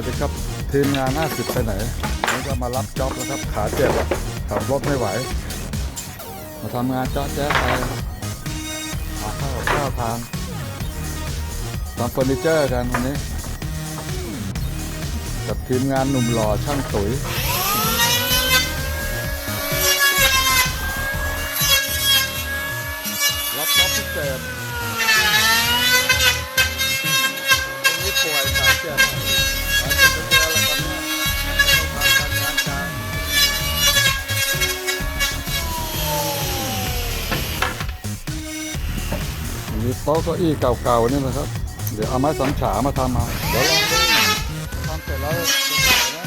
วัสดีครับ ทีมงาน 50 ไปไหนนี่ก็มารับจ็อบแล้วครับ ขาเจ็บขับรถไม่ไหว มาทำงานจาะแจ๊ไปหาข้าวข้าวทานทำเฟอร์นิเจอร์กันวันนี้ กับทีมงานหนุ่มหล่อช่างตุ๋ยรับจ็อบพิเศษวัน มีโต๊ะเก้าอี้เก่าๆนี่นะครับ เดี๋ยวเอาไม้สามฉามาทำเอาเดี๋ยวลองดูทำเสร็จแล้วจะสวยนะ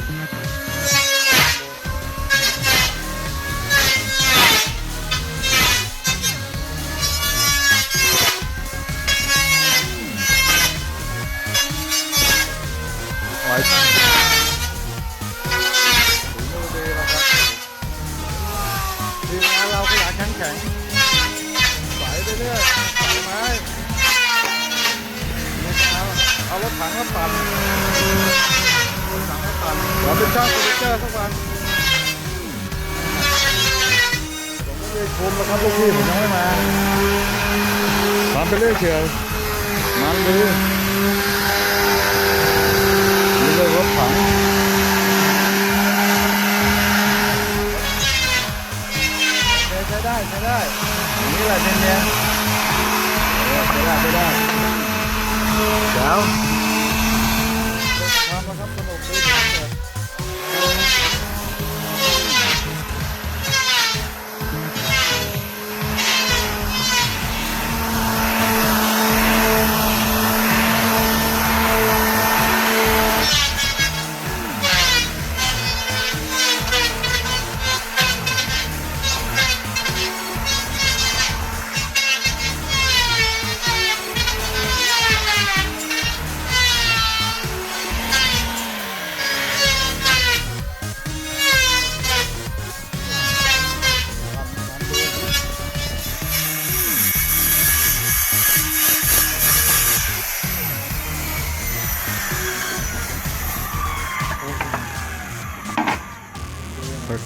ไว้ถึงมือดีแล้วครับทีมงานเราขยันแข็งไหลไปเรื่อย ไหลไม้นี่เอาเอารถถังมาปั่นรถถังมาปั่นเดี๋ยวเป็นช่างคอมพิวเจอร์สักวันผมไม่ได้ชมนะครับลูกพี่ผมยังไม่มาทำไปเรื่อยเชียวมันดี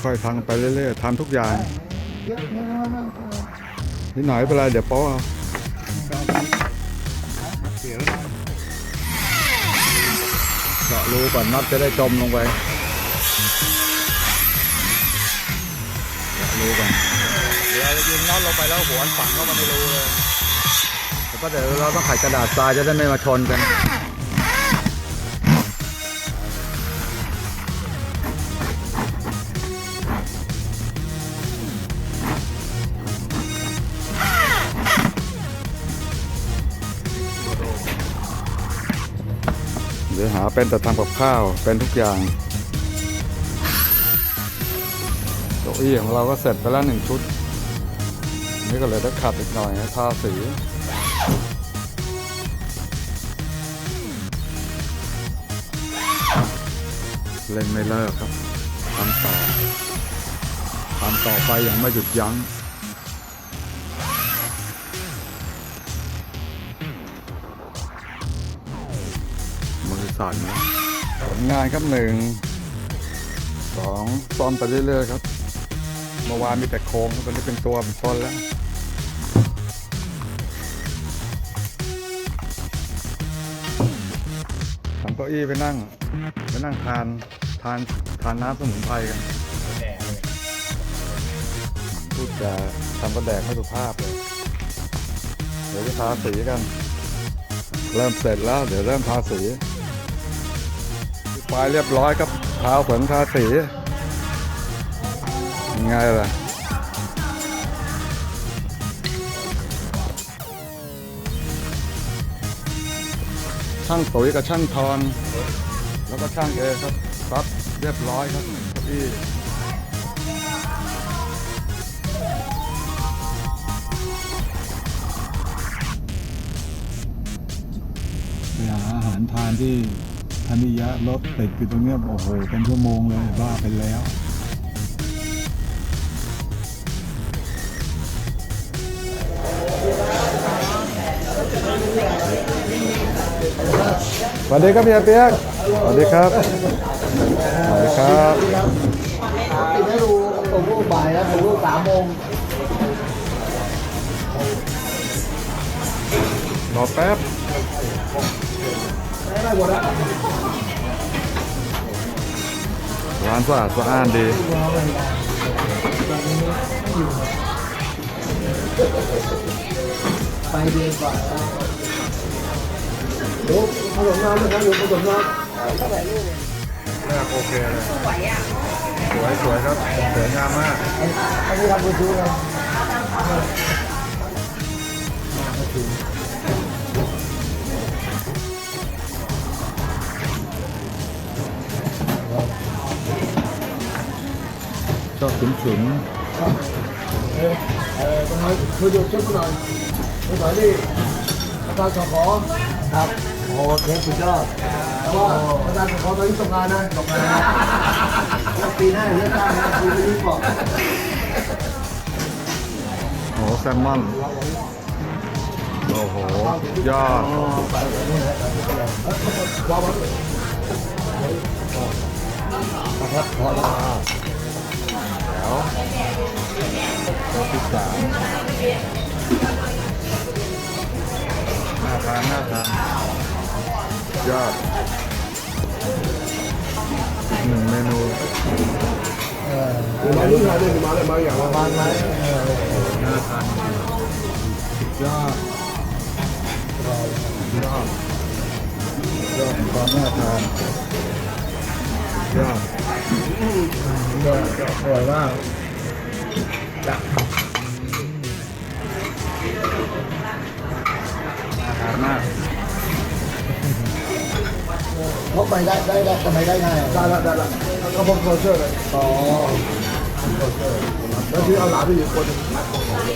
ค่อยๆทำไปเรื่อยๆทำทุกอย่างนิดหน่อยไม่เป็นไรเดี๋ยวโป๊ะเอาเจาะรูก่อนน็อตจะได้จมลงไปเจาะรูก่อนเดี๋ยวเรายิงน็อตลงไปแล้วหัวฝังเข้ามาในรูเลยแล้วก็เดี๋ยวเราต้องไขกระดาษทรายจะได้ไม่มาชนกัน เป็นแต่ทำกับข้าวเป็นทุกอย่างเก้าอี้ของเราก็เสร็จไปแล้วหนึ่งชุด นี่ก็เลยต้ขัดอีกหน่อยนะทาสีเล่นไม่เลิกครับทำต่อทำต่อไปอย่างไม่หยุดยั้ง มือนนะผลงานครับหนึ่งสองซ่อมไปเรื่อยๆครับ เมื่อวานมีแต่โครงตอนนี้เป็นตัวเป็นต้นแล้วทำเก้าอี้ไปนั่งไปนั่งทานทานทานน้ำสมุนไพรกันพูดจาทำกระแดกไม่สุภาพเลย เดี๋ยวจะทาสีกัน เริ่มเสร็จแล้ว เดี๋ยวเริ่มทาสี ปลายเรียบร้อยครับเท้าผงทาสียังไงล่ะช่างตุ๋ยกับช่างทอน แล้วก็ช่างเอครับครับเรียบร้อยครับเก้าอี้ไปหาอาหารทานที่ ธนิยะรถติดอยู่ตรงเนี้ยโอ้โหเป็นชั่วโมงเลยบ้าไปแล้วสวัสดีครับพี่อาเปียกสวัสดีครับสวัสดีครับปิดให้ดูส่งรูปบ่ายแล้วส่งรูปสามโมงรอแป๊บ ได้หมดแล้วร้านสะอาดสะอ้านดี ไปเดือนกว่าดูผสมน้ำนะครับอยู่ผสมน้แรกโอเคเลยสวยสวยครับ สวยงามมากำอันนี้ทำมือถือนะชอบ ก็ฉุนฉุนเออเออตรงนั้คือดูชุดหน่อยชุดหน่อยนี่อาจารย์ขอครับโอ้เทปสุดยอดแล้วก็อาจารย์ขอขอตอนนี้ตกงานนะตกงานนะแล้วปีหน้าเลือกตั้งนะปีนี้บอกโอ้แซลมอนโอ้โห ยอดครับพอแล้วแล้ว ตัวที่สามน่าทานน่าทานยอดอีกหนึ่งเมนูมาที่ไหนเนี่ยมาเลยมาอย่างประมาณไหนเออน่าทานสุดยอดยอดยอดความน่าทานยอดยอดอร่อยมาก น่าทานมากเขาไปได้ได้ได้ทำไมได้ไงได้ละได้ละก็ผมโคเชอร์เลยอ๋อแล้วที่เอาหลานไปอยู่คน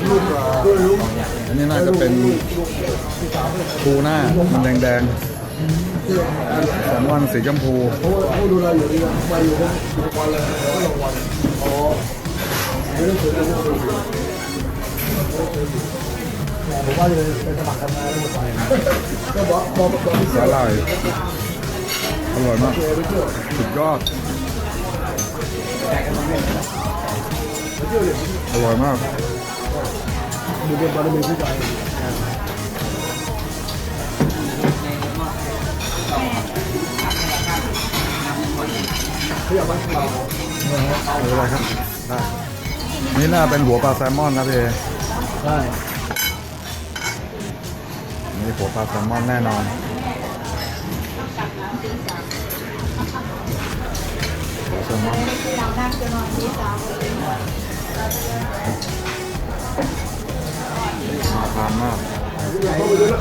ลูกด้วยลูกอันนี้น่าจะเป็นปูหน้ามันแดงๆแซลมอนสีชมพูเขาเขาดูแลอยู่ดีนะมาอยู่ผมอยู่วันเลยแล้วก็ลงวันอ๋อ ผมว่าจะไปสมัครทำงานแล้วหมดไปก็บอกบอกบอกพี่สาหร่ายอร่อยมากเจไปเที่ยวสุดยอด อร่อยมากดูเป็นบารมีผู้ใจเขาอยากมาเราไม่เป็นไรครับ ได้ นี่น่าเป็นหัวปลาแซลมอนนะพี่เอใช่นี่หัวปลาแซลมอนแน่นอนหัวแซลมอนน่าทานมากเขาไปดูแล้ว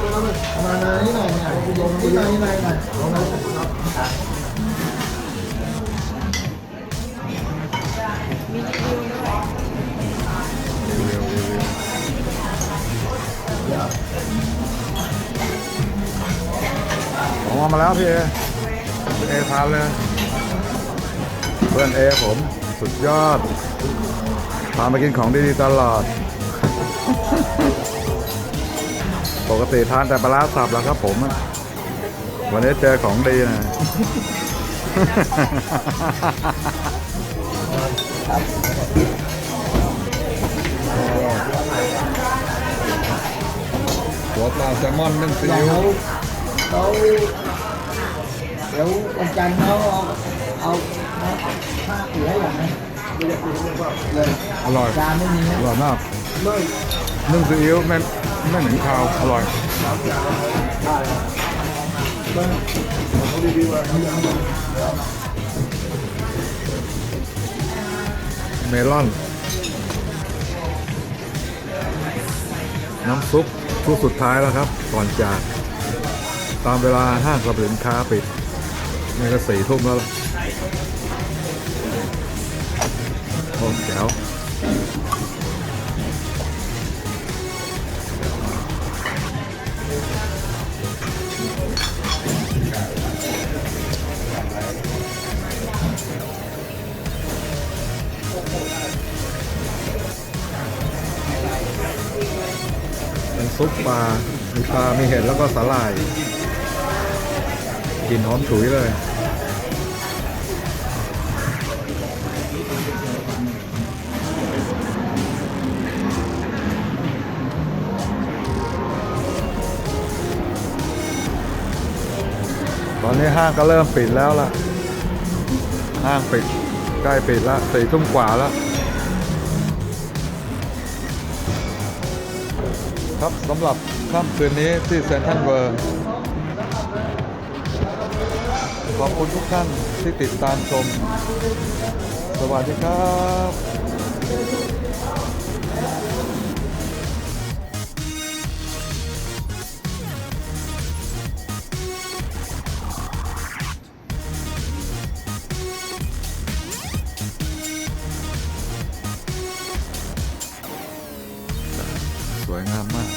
ประมาณนี้หน่อยเนี่ยนี่หน่อยนี่หน่อยนี่หน่อยลองน อมาแล้วพี่เอพี่เอทานเลย เพื่อนเอผม สุดยอด พามากินของดีๆตลอด ปกติทานแต่ปลาสับแล้วครับผม วันนี้เจอของดีนะหัวปลาแซลมอนนึ่งซีอิ๊ยว ดี๋ยววันจันทร์เขาเอาเอาผ้าเสืออย่างนี้เลยอร่อยจานไม่มีอร่อยมากนึ่งซีอิ๊วไม่ไม่เหม็นคาวอร่อยเมลอน น้ำซุปชุดสุดท้ายแล้วครับ ก่อนจาก ตามเวลาห้างสรรพสินค้าปิด นี่ก็สี่ทุ่มแล้วล่ะโอ้แจ๋วเป็นซุปปลามีปลา มีเห็ดแล้วก็สาหร่ายกลิ่นหอมฉุยเลย เนี้ห้างก็เริ่มปิดแล้วล่ะ ห้างปิดใกล้ปิดล้วสี่ทุ่มกว่าแล้วครับสำหรับค่ำคืนนี้ที่เซนทรัลเวิร์ขอบคุณทุกท่านที่ติดตามชม สวัสดีครับ วยงามมาก